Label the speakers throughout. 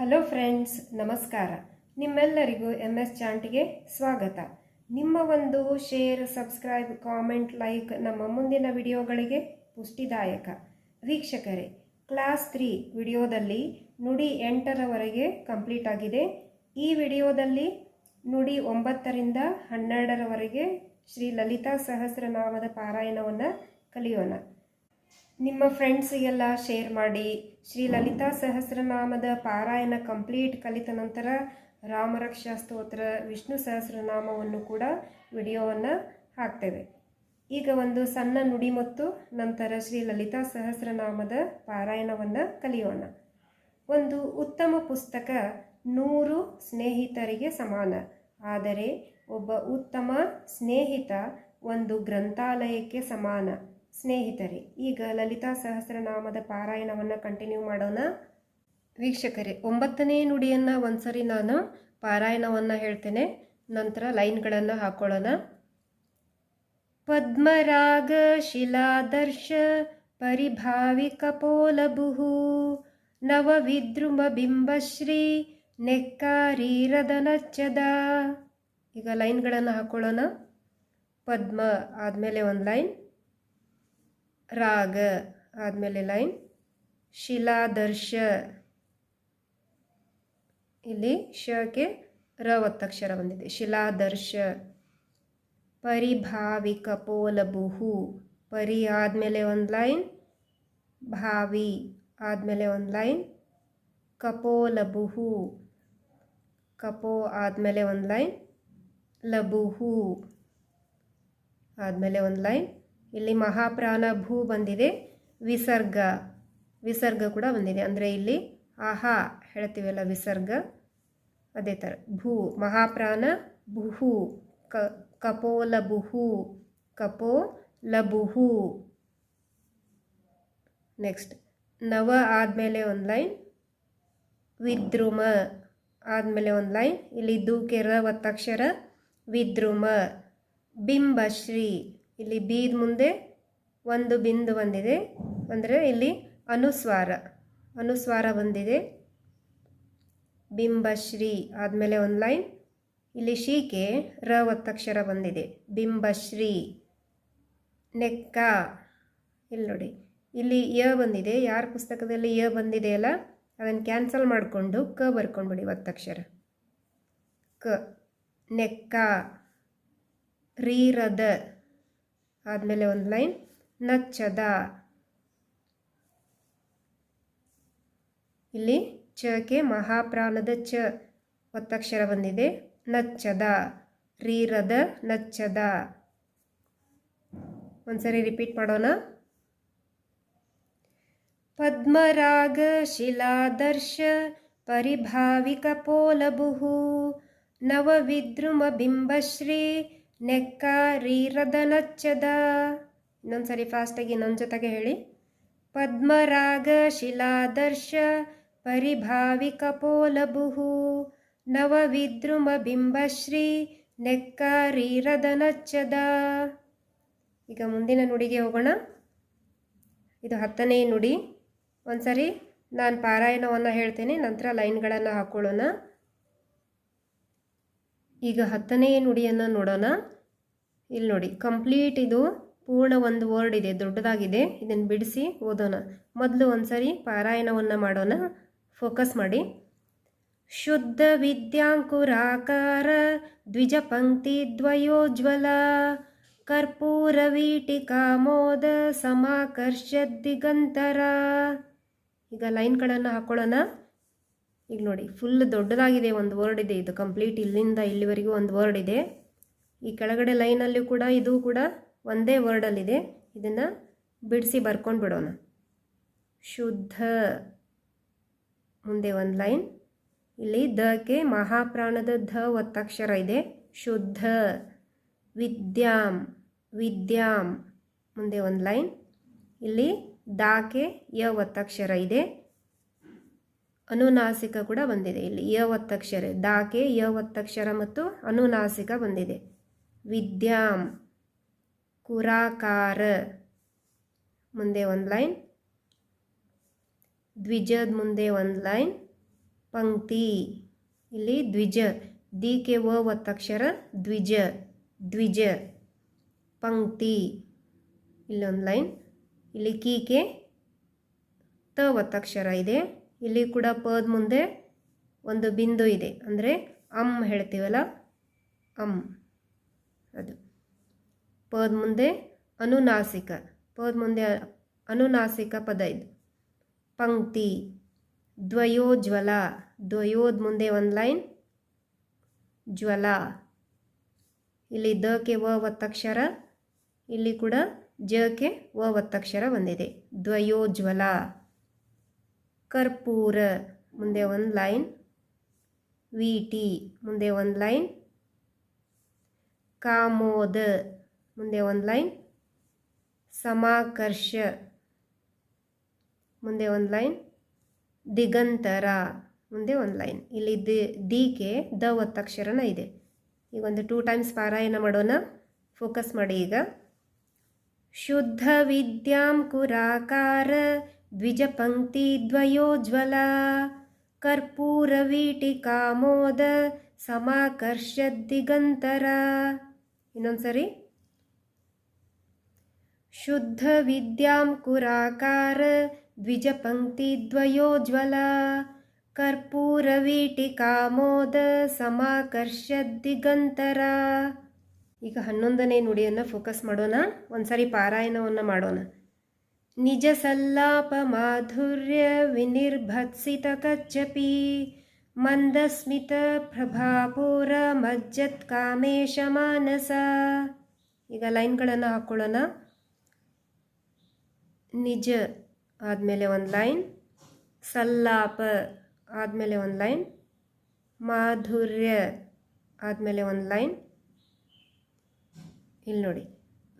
Speaker 1: Hello friends ನಮಸ್ಕಾರ. ನಿಮ್ಮೆಲ್ಲರಿಗೂ M S ಚಾಂಟಿಗೆ ಸ್ವಾಗತ. ನಿಮ್ಮ ಒಂದು ಶೇರ್ ಸಬ್ಸ್ಕ್ರೈಬ್ ಕಾಮೆಂಟ್ ಲೈಕ್ ನಮ್ಮ ಮುಂದಿನ ವಿಡಿಯೋಗಳಿಗೆ ಪುಷ್ಟಿದಾಯಕ. ವೀಕ್ಷಕರೇ ಕ್ಲಾಸ್ ತ್ರೀ ವಿಡಿಯೋದಲ್ಲಿ ನುಡಿ ಎಂಟರವರೆಗೆ ಕಂಪ್ಲೀಟ್ ಆಗಿದೆ. ಈ ವಿಡಿಯೋದಲ್ಲಿ ನುಡಿ ಒಂಬತ್ತರಿಂದ ಹನ್ನೆರಡರವರೆಗೆ ಶ್ರೀ ಲಲಿತಾ ಸಹಸ್ರನಾಮದ ಪಾರಾಯಣವನ್ನು ಕಲಿಯೋಣ. ನಿಮ್ಮ ಫ್ರೆಂಡ್ಸಿಗೆಲ್ಲ ಶೇರ್ ಮಾಡಿ. ಶ್ರೀ ಲಲಿತಾ ಸಹಸ್ರನಾಮದ ಪಾರಾಯಣ ಕಂಪ್ಲೀಟ್ ಕಲಿತ ನಂತರ ರಾಮರಕ್ಷಾ ಸ್ತೋತ್ರ, ವಿಷ್ಣು ಸಹಸ್ರನಾಮವನ್ನು ಕೂಡ ವಿಡಿಯೋವನ್ನು ಹಾಕ್ತೇವೆ. ಈಗ ಒಂದು ಸಣ್ಣ ನುಡಿ ಮತ್ತು, ನಂತರ ಶ್ರೀ ಲಲಿತಾ ಸಹಸ್ರನಾಮದ ಪಾರಾಯಣವನ್ನು ಕಲಿಯೋಣ. ಒಂದು ಉತ್ತಮ ಪುಸ್ತಕ, ನೂರು ಸ್ನೇಹಿತರಿಗೆ ಸಮಾನ. ಆದರೆ ಒಬ್ಬ ಉತ್ತಮ ಸ್ನೇಹಿತ ಒಂದು ಗ್ರಂಥಾಲಯಕ್ಕೆ ಸಮಾನ. ಸ್ನೇಹಿತರೆ, ಈಗ ಲಲಿತಾ ಸಹಸ್ರನಾಮದ ಪಾರಾಯಣವನ್ನು ಕಂಟಿನ್ಯೂ ಮಾಡೋಣ. ವೀಕ್ಷಕರೇ, ಒಂಬತ್ತನೇ ನುಡಿಯನ್ನು ಒಂದ್ಸರಿ ನಾನು ಪಾರಾಯಣವನ್ನು ಹೇಳ್ತೇನೆ. ನಂತರ ಲೈನ್ಗಳನ್ನು ಹಾಕೊಳ್ಳೋಣ. ಪದ್ಮರಾಗ ಶಿಲಾದರ್ಶ ಪರಿಭಾವಿ ನವ ವಿದ್ರುಮ ಬಿಂಬಶ್ರೀ ನೆಕ್ಕಾರೀರದನಚ್ಚದ ಈಗ ಲೈನ್ಗಳನ್ನು ಹಾಕೊಳ್ಳೋಣ. ಪದ್ಮ ಆದಮೇಲೆ ಒಂದು ಲೈನ್. ರಾಗ ಆದಮೇಲೆ ಲೈನ್ ಶಿಲಾದರ್ಶ. ಇಲ್ಲಿ ಶಕ್ಕೆ ರ ಒತ್ತಕ್ಷರ ಬಂದಿದೆ. ಶಿಲಾದರ್ಶ. ಪರಿಭಾವಿ ಕಪೋಲಬುಹು ಪರಿ ಆದಮೇಲೆ ಒಂದು ಲೈನ್, ಭಾವಿ ಆದಮೇಲೆ ಒಂದು ಲೈನ್ ಕಪೋಲಬುಹು ಕಪೋ ಆದಮೇಲೆ ಒಂದು ಲೈನ್ ಲಬುಹು ಆದಮೇಲೆ ಒಂದು ಲೈನ್ ಇಲ್ಲಿ ಮಹಾಪ್ರಾಣ ಭೂ ಬಂದಿದೆ, ವಿಸರ್ಗ ವಿಸರ್ಗ ಕೂಡ ಬಂದಿದೆ. ಅಂದರೆ ಇಲ್ಲಿ ಆಹಾ ಹೇಳ್ತೀವಲ್ಲ, ವಿಸರ್ಗ, ಅದೇ ಥರ ಭೂ, ಮಹಾಪ್ರಾಣ ಬುಹು ಕ ಕಪೋಲಬುಹು ಕಪೋಲಬುಹು ಕಪೋ ಲಬುಹು ನೆಕ್ಸ್ಟ್ ನವ ಆದಮೇಲೆ ಒಂದು ಲೈನ್, ವಿದ್ರುಮ ಆದಮೇಲೆ ಒಂದು ಲೈನ್. ಇಲ್ಲಿ ದೂಕೆರ ಒತ್ತಕ್ಷರ, ವಿದ್ರುಮ, ಬಿಂಬಶ್ರೀ. ಇಲ್ಲಿ ಬೀದ್ ಮುಂದೆ ಒಂದು ಬಿಂದು ಬಂದಿದೆ. ಅಂದರೆ ಇಲ್ಲಿ ಅನುಸ್ವಾರ ಅನುಸ್ವಾರ ಬಂದಿದೆ. ಬಿಂಬಶ್ರೀ ಆದಮೇಲೆ ಒಂದು ಲೈನ್. ಇಲ್ಲಿ ಶೀಕೆ ರ ಒತ್ತಕ್ಷರ ಬಂದಿದೆ. ಬಿಂಬಶ್ರೀ, ನೆಕ್ಕ, ಇಲ್ಲಿ ನೋಡಿ. ಇಲ್ಲಿ ಯ ಬಂದಿದೆ. ಯಾರ ಪುಸ್ತಕದಲ್ಲಿ ಯ ಬಂದಿದೆಯಲ್ಲ ಅದನ್ನು ಕ್ಯಾನ್ಸಲ್ ಮಾಡಿಕೊಂಡು ಕ ಬರ್ಕೊಂಡ್ಬಿಡಿ ಒತ್ತಕ್ಷರ. ಕ, ನೆಕ್ಕ, ರೀರದ. ಆದಮೇಲೆ ಒಂದು ಲೈನ್, ನಚ್ಚದ. ಇಲ್ಲಿ ಚಕ್ಕೆ ಮಹಾಪ್ರಾಣದ ಚ ಒತ್ತಕ್ಷರ ಬಂದಿದೆ. ನಚ್ಚದ, ರೀರದ ನಚ್ಚದ. ಒಂದ್ಸರಿ ರಿಪೀಟ್ ಮಾಡೋಣ. ಪದ್ಮರಾಗ ಶಿಲಾದರ್ಶ ಪರಿಭಾವಿಕ ನವ ವಿದ್ರುಮ ಬಿಂಬಶ್ರೀ ನೆಕ್ಕ ರೀರದ ನಚ್ಚದ ಇನ್ನೊಂದ್ಸರಿ ಫಾಸ್ಟಾಗಿ ನನ್ನ ಜೊತೆಗೆ ಹೇಳಿ. ಪದ್ಮರಾಗ ಶಿಲಾದರ್ಶ ಪರಿಭಾವಿ ಕಪೋಲಭುಹು. ನವ ವಿದ್ರುಮ ಬಿಂಬಶ್ರೀ ನೆಕ್ಕ ರೀರದ ನಚ್ಚದ ಈಗ ಮುಂದಿನ ನುಡಿಗೆ ಹೋಗೋಣ. ಇದು ಹತ್ತನೇ ನುಡಿ. ಒಂದ್ಸರಿ ನಾನು ಪಾರಾಯಣವನ್ನು ಹೇಳ್ತೇನೆ, ನಂತರ ಲೈನ್ಗಳನ್ನು ಹಾಕೊಳ್ಳೋಣ. ಈಗ ಹತ್ತನೆಯ ನುಡಿಯನ್ನು ನೋಡೋಣ. ಇಲ್ಲಿ ನೋಡಿ, ಕಂಪ್ಲೀಟ್ ಇದು ಪೂರ್ಣ ಒಂದು ವರ್ಡ್ ಇದೆ, ದೊಡ್ಡದಾಗಿದೆ. ಇದನ್ನು ಬಿಡಿಸಿ ಓದೋಣ. ಮೊದಲು ಒಂದ್ಸರಿ ಪಾರಾಯಣವನ್ನು ಮಾಡೋಣ. ಫೋಕಸ್ ಮಾಡಿ. ಶುದ್ಧ ವಿದ್ಯಾಂಕುರಾಕಾರ, ದ್ವಿಜ ಪಂಕ್ತಿ ದ್ವಯೋಜ್ವಲ, ಕರ್ಪೂರ ವೀಟಿಕಾಮೋದ ಸಮಾಕರ್ಷ ದಿಗಂತರ. ಈಗ ಲೈನ್ಗಳನ್ನು ಹಾಕೊಳ್ಳೋಣ. ಈಗ ನೋಡಿ ಫುಲ್ ದೊಡ್ಡದಾಗಿದೆ, ಒಂದು ವರ್ಡ್ ಇದೆ ಇದು. ಕಂಪ್ಲೀಟ್ ಇಲ್ಲಿಂದ ಇಲ್ಲಿವರೆಗೂ ಒಂದು ವರ್ಡ್ ಇದೆ. ಈ ಕೆಳಗಡೆ ಲೈನಲ್ಲಿ ಕೂಡ ಇದು ಕೂಡ ಒಂದೇ ವರ್ಡಲ್ಲಿದೆ ಇದನ್ನು ಬಿಡಿಸಿ ಬರ್ಕೊಂಡು ಬಿಡೋಣ. ಶುದ್ಧ. ಮುಂದೆ ಒಂದು ಲೈನ್ ಇಲ್ಲಿ ದಕ್ಕೆ ಮಹಾಪ್ರಾಣದ ಧ ಒತ್ತಕ್ಷರ ಇದೆ. ಶುದ್ಧ. ವಿದ್ಯಾಂ. ವಿದ್ಯಾಂ. ಮುಂದೆ ಒಂದು ಲೈನ್ ಇಲ್ಲಿ ದಾಕೆ ಯ ಒತ್ತಕ್ಷರ ಇದೆ. ಅನುನಾಸಿಕ ಕೂಡ ಬಂದಿದೆ. ಇಲ್ಲಿ ಯ ಒತ್ತಕ್ಷರ ದಾಕೆ ಯ ಒತ್ತಕ್ಷರ ಮತ್ತು ಅನುನಾಸಿಕ ಬಂದಿದೆ. ವಿದ್ಯಾಂ, ಕುರಾಕಾರ. ಮುಂದೆ ಒಂದು ಲೈನ್. ದ್ವಿಜದ ಮುಂದೆ ಒಂದು ಲೈನ್. ಪಂಕ್ತಿ. ಇಲ್ಲಿ ದ್ವಿಜ ದಿಕೆ ವ ಒತ್ತಕ್ಷರ ದ್ವಿಜ ದ್ವಿಜ. ಪಂಕ್ತಿ. ಇಲ್ಲೊಂದು ಲೈನ್. ಇಲ್ಲಿ ಕೀಕೆ ತ ಒತ್ತಕ್ಷರ ಇದೆ. ಇಲ್ಲಿ ಕೂಡ ಪದ ಮುಂದೆ ಒಂದು ಬಿಂದು ಇದೆ. ಅಂದರೆ ಅಮ್ ಹೇಳ್ತೀವಲ್ಲ? ಅಮ್ ಅದು. ಪದ ಮುಂದೆ ಅನುನಾಸಿಕ. ಪದ ಮುಂದೆ ಅನುನಾಸಿಕ ಪದ ಇದು. ಪಂಕ್ತಿ. ದ್ವಯೋಜ್ವಲ. ದ್ವಯೋದ ಮುಂದೆ ಒಂದು ಲೈನ್. ಜ್ವಲ. ಇಲ್ಲಿ ದ ಕೆ ವ ಒತ್ತಕ್ಷರ ಇಲ್ಲಿ ಕೂಡ ಜ ಕೆ ವ ಒತ್ತಕ್ಷರ ಬಂದಿದೆ. ದ್ವಯೋಜ್ವಲ. ಕರ್ಪೂರ. ಮುಂದೆ ಒಂದು ಲೈನ್. ವಿ ಟಿ ಮುಂದೆ ಒಂದು ಲೈನ್. ಕಾಮೋದ. ಮುಂದೆ ಒಂದು ಲೈನ್. ಸಮಾಕರ್ಷ. ಮುಂದೆ ಒಂದು ಲೈನ್. ದಿಗಂತರ. ಮುಂದೆ ಒಂದು ಲೈನ್. ಇಲ್ಲಿ ದಿ ಕೆ ದ ಒತ್ತಕ್ಷರನ ಇದೆ. ಈಗ ಒಂದು ಟೂ ಟೈಮ್ಸ್ ಪಾರಾಯಣ ಮಾಡೋಣ. ಫೋಕಸ್ ಮಾಡಿ ಈಗ. ಶುದ್ಧ ವಿದ್ಯಾಂ ಕುರಾಕಾರ. ದ್ವಿಜ ಪಂಕ್ತಿ ದ್ವಯೋಜ್ವಲ ಕರ್ಪೂರ ಕಾಮೋದ ಸಮಾಕರ್ಷ್ಯ ದಿಗಂತರ ಇನ್ನೊಂದ್ಸರಿ ಶುದ್ಧ ವಿದ್ಯಾಂ ಕುರಾಕಾರ ಕಾಮೋದ ಸಮಾಕರ್ಷ್ಯ ದಿಗಂತರ ಈಗ ಹನ್ನೊಂದನೇ ನುಡಿಯನ್ನು ಫೋಕಸ್ ಮಾಡೋಣ. ಒಂದ್ಸರಿ ಪಾರಾಯಣವನ್ನು ಮಾಡೋಣ. ನಿಜ ಸಲ್ಲಾಪ ಮಾಧುರ್ಯ ವಿನಿರ್ಭತ್ಸಿತ ಕಚ್ಚಪಿ ಮಂದಸ್ಮಿತ ಕಾಮೇಶ ಮಾನಸ ಈಗ ಲೈನ್ಗಳನ್ನು ಹಾಕ್ಕೊಳ್ಳೋಣ ನಿಜ ಆದಮೇಲೆ ಒಂದು ಲೈನ್, ಸಲ್ಲಾಪ ಆದಮೇಲೆ ಒಂದು ಲೈನ್, ಮಾಧುರ್ಯ ಆದಮೇಲೆ ಒಂದು ಲೈನ್. ಇಲ್ಲಿ ನೋಡಿ,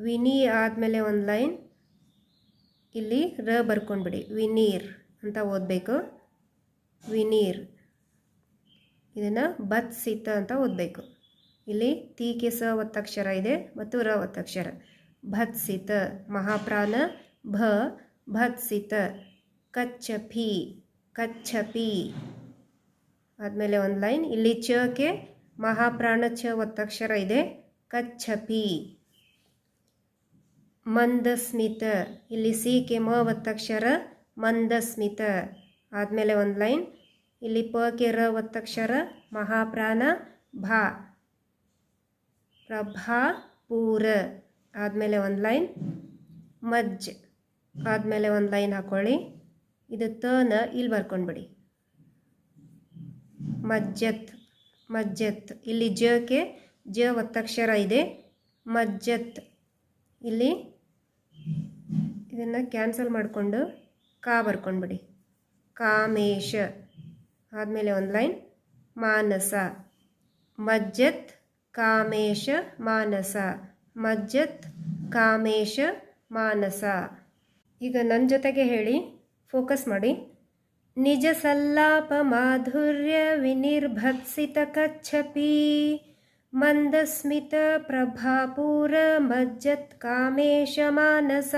Speaker 1: ವಿನಿ ಆದಮೇಲೆ ಒಂದು ಲೈನ್ ಇಲ್ಲಿ ರ ಬರ್ಕೊಂಡ್ಬಿಡಿ. ವಿನೀರ್ ಅಂತ ಓದಬೇಕು. ವಿನೀರ್. ಇದನ್ನು ಬತ್ಸಿತ ಅಂತ ಓದಬೇಕು. ಇಲ್ಲಿ ತೀಕೆ ಸ ಒತ್ತಕ್ಷರ ಇದೆ ಮತ್ತು ರ ಒತ್ತಕ್ಷರ. ಭತ್ಸಿತ ಮಹಾಪ್ರಾಣ, ಭ ಭತ್ಸಿತ ಕಚ್ಚಪಿ ಕಚ್ಚಪಿ. ಆದಮೇಲೆ ಒಂದು ಲೈನ್. ಇಲ್ಲಿ ಚಕ್ಕೆ ಮಹಾಪ್ರಾಣ ಚ ಒತ್ತಕ್ಷರ ಇದೆ. ಕಚ್ಚಪಿ. ಮಂದಸ್ಮಿತ. ಇಲ್ಲಿ ಸಿ ಕೆ ಮ ಒತ್ತಕ್ಷರ ಮಂದಸ್ಮಿತ. ಆದಮೇಲೆ ಒಂದು ಲೈನ್. ಇಲ್ಲಿ ಪ ಕೆ ರ ಒತ್ತಕ್ಷರ ಮಹಾಪ್ರಾಣ ಭಾ. ಪ್ರಭಾ ಪೂರ ಆದಮೇಲೆ ಒಂದು ಲೈನ್. ಮಜ್ಜ್. ಆದಮೇಲೆ ಒಂದು ಲೈನ್ ಹಾಕ್ಕೊಳ್ಳಿ ಇದು ತನ ಇಲ್ಲಿ ಬರ್ಕೊಂಡ್ಬಿಡಿ. ಮಜ್ಜತ್. ಮಜ್ಜತ್. ಇಲ್ಲಿ ಜಕ್ಕೆ ಜ ಒತ್ತಕ್ಷರ ಇದೆ. ಮಜ್ಜತ್. ಇಲ್ಲಿ ಇದನ್ನು ಕ್ಯಾನ್ಸಲ್ ಮಾಡಿಕೊಂಡು ಕಾ ಬರ್ಕೊಂಡ್ಬಿಡಿ ಕಾಮೇಶ. ಆದಮೇಲೆ ಒಂದು ಲೈನ್ ಮಾನಸ. ಮಜ್ಜತ್, ಕಾಮೇಶ, ಮಾನಸ. ಮಜ್ಜತ್, ಕಾಮೇಶ, ಮಾನಸ. ಈಗ ನನ್ನ ಜೊತೆಗೆ ಹೇಳಿ ಫೋಕಸ್ ಮಾಡಿ. ನಿಜ ಸಲ್ಲಾಪ ಮಾಧುರ್ಯ ವಿನಿರ್ಭತ್ಸಿತ ಕಚ್ಚಪಿ ಮಂದಸ್ಮಿತ ಪ್ರಭಾಪೂರ ಮಜ್ಜತ್ ಕಾಮೇಶ ಮಾನಸ.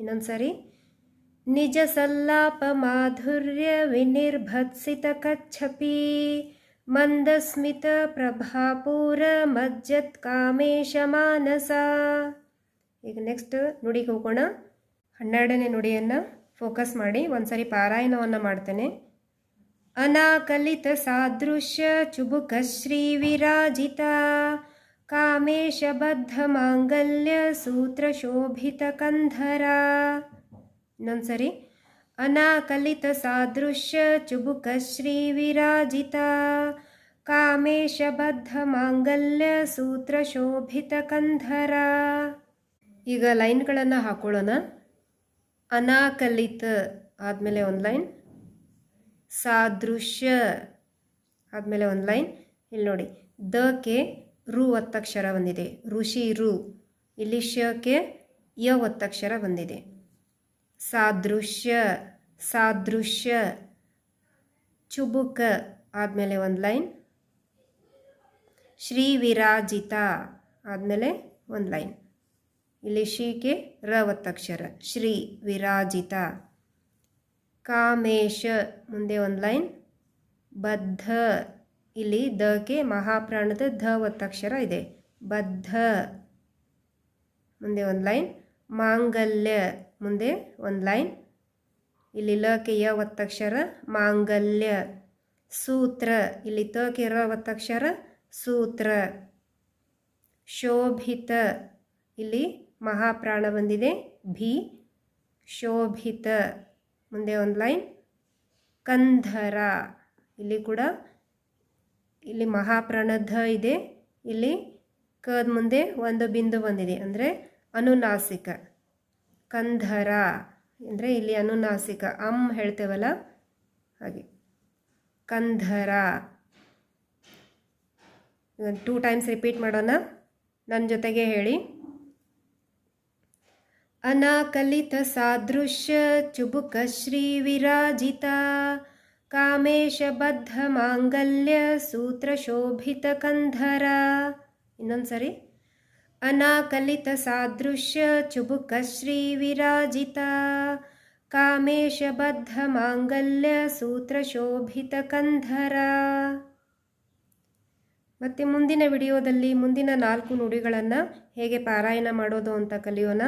Speaker 1: ಇನ್ನೊಂದು ಸರಿ ನಿಜ ಸಲ್ಲಾಪ ಮಾಧುರ್ಯ ವಿನಿರ್ಭತ್ಸಿತ ಕಚ್ಚಪಿ, ಮಂದಸ್ಮಿತ ಪ್ರಭಾಪೂರ ಮಜ್ಜತ್ ಕಾಮೇಶ ಮಾನಸ. ಈಗ ನೆಕ್ಸ್ಟ್ ನುಡಿಗೆ ಹೋಗೋಣ. ಹನ್ನೆರಡನೇ ನುಡಿಯನ್ನು ಫೋಕಸ್ ಮಾಡಿ ಒಂದ್ಸರಿ ಪಾರಾಯಣವನ್ನು ಮಾಡ್ತೇನೆ. ಅನಾಕಲಿತ ಸಾದೃಶ್ಯ ಚುಬುಕ ಶ್ರೀ ವಿರಾಜಿತ ಕಾಮೇಶಬದ್ಧ ಮಾಂಗಲ್ಯ ಸೂತ್ರ ಶೋಭಿತ ಕಂಧರ ಇನ್ನೊಂದ್ಸರಿ ಅನಾಕಲಿತ ಸಾದೃಶ್ಯ ಚುಬುಕ ಶ್ರೀ ವಿರಾಜಿತ ಕಾಮೇಶಬದ್ಧ ಮಾಂಗಲ್ಯ ಸೂತ್ರ ಶೋಭಿತ ಕಂಧರ ಈಗ ಲೈನ್ಗಳನ್ನು ಹಾಕೊಳ್ಳೋಣ. ಅನಾಕಲಿತ ಆದಮೇಲೆ ಒಂದು ಲೈನ್. ಸಾದೃಶ್ಯ ಆದಮೇಲೆ ಒಂದು ಲೈನ್. ಇಲ್ಲಿ ನೋಡಿ ದ ಕೆ ರು ಒತ್ತಕ್ಷರ ಬಂದಿದೆ. ಋಷಿ ರು ಇಲ್ಲಿ ಶಕ್ಕೆ ಯ ಒತ್ತಕ್ಷರ ಬಂದಿದೆ. ಸಾದೃಶ್ಯ ಸಾದೃಶ್ಯ, ಚುಬುಕ ಆದಮೇಲೆ ಒಂದು ಲೈನ್. ಶ್ರೀ ವಿರಾಜಿತ ಆದಮೇಲೆ ಒಂದು ಲೈನ್. ಇಲ್ಲಿ ಶೀಕೆ ರ ಒತ್ತಕ್ಷರ ಶ್ರೀ ವಿರಾಜಿತ ಕಾಮೇಶ ಮುಂದೆ ಒಂದು ಲೈನ್. ಬದ್ಧ ಇಲ್ಲಿ ದಕ್ಕೆ ಮಹಾಪ್ರಾಣದ ಧ ಒತ್ತಕ್ಷರ ಇದೆ. ಬದ್ಧ. ಮುಂದೆ ಒಂದು ಲೈನ್. ಮಾಂಗಲ್ಯ. ಮುಂದೆ ಒಂದು ಲೈನ್. ಇಲ್ಲಿ ಲಕ್ಕೆ ಯ ಒತ್ತಕ್ಷರ ಮಾಂಗಲ್ಯ. ಸೂತ್ರ. ಇಲ್ಲಿ ತಕ್ಕೆ ರ ಒತ್ತಕ್ಷರ ಸೂತ್ರ. ಶೋಭಿತ. ಇಲ್ಲಿ ಮಹಾಪ್ರಾಣ ಬಂದಿದೆ. ಭಿ. ಶೋಭಿತ. ಮುಂದೆ ಒಂದು ಲೈನ್. ಕಂಧರ. ಇಲ್ಲಿ ಕೂಡ ಇಲ್ಲಿ ಮಹಾಪ್ರಣಧ ಇದೆ. ಇಲ್ಲಿ ಕದ ಮುಂದೆ ಒಂದು ಬಿಂದು ಬಂದಿದೆ. ಅಂದರೆ ಅನುನಾಸಿಕ. ಕಂಧರ. ಅಂದರೆ ಇಲ್ಲಿ ಅನುನಾಸಿಕ. ಅಂ ಹೇಳ್ತೇವಲ್ಲ ಹಾಗೆ. ಕಂಧರ. ಟೂ ಟೈಮ್ಸ್ ರಿಪೀಟ್ ಮಾಡೋಣ. ನನ್ನ ಜೊತೆಗೆ ಹೇಳಿ. ಅನಾಕಲಿತ ಸಾದೃಶ್ಯ ಚುಬುಕ ಶ್ರೀ ವಿರಾಜಿತ. ಕಾಮೇಶ ಬದ್ಧ ಮಾಂಗಲ್ಯ ಸೂತ್ರ ಶೋಭಿತ ಕಂಧರ ಇನ್ನೊಂದ್ಸರಿ ಅನಾಕಲಿತ ಸಾದೃಶ್ಯ ಚುಬುಕ ಶ್ರೀ ವಿರಾಜಿತ ಶೋಭಿತ ಕಂಧರ ಮತ್ತು ಮುಂದಿನ ವಿಡಿಯೋದಲ್ಲಿ ಮುಂದಿನ ನಾಲ್ಕು ನುಡಿಗಳನ್ನು ಹೇಗೆ ಪಾರಾಯಣ ಮಾಡೋದು ಅಂತ ಕಲಿಯೋಣ.